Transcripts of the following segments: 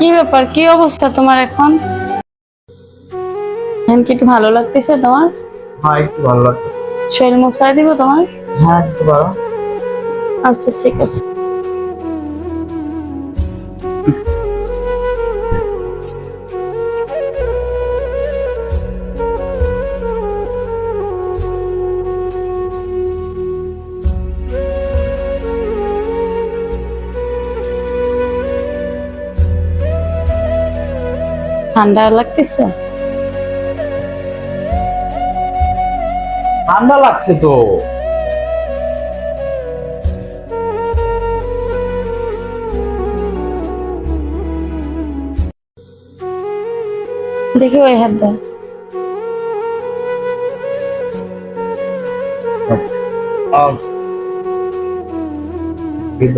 কি ব্যাপার? কি অবস্থা তোমার এখন? এখন কি একটু ভালো লাগতেছে তোমার? হ্যাঁ একটু ভালো লাগতেছে। শরীর মশাই দিব তোমার? হ্যাঁ একটু ভালো। আচ্ছা ঠিক আছে। ঠান্ডা লাগতেছে? ঠান্ডা লাগছে তো। দেখি ওই হাত দাও। আম। এই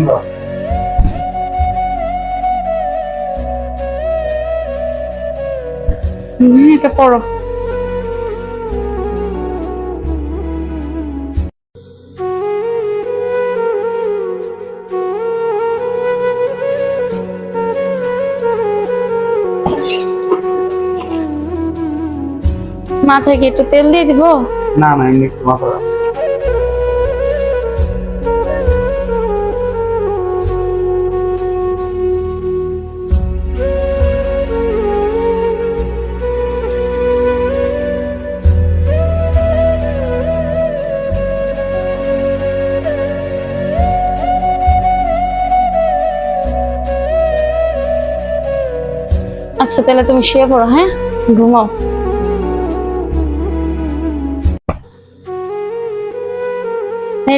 ধন্যবাদ। এটা পড়ো। মাথায় কি একটু তেল দিয়ে দিব? না না এমনি একটু মাথা আছে। আচ্ছা তাহলে তুমি শুয়ে পড়ো হ্যাঁ? ঘুমাও।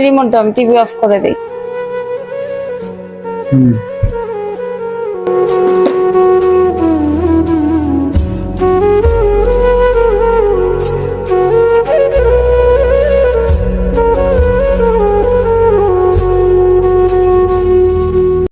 রিমোট দাও, আমি টিভি অফ করে দিই। হুম।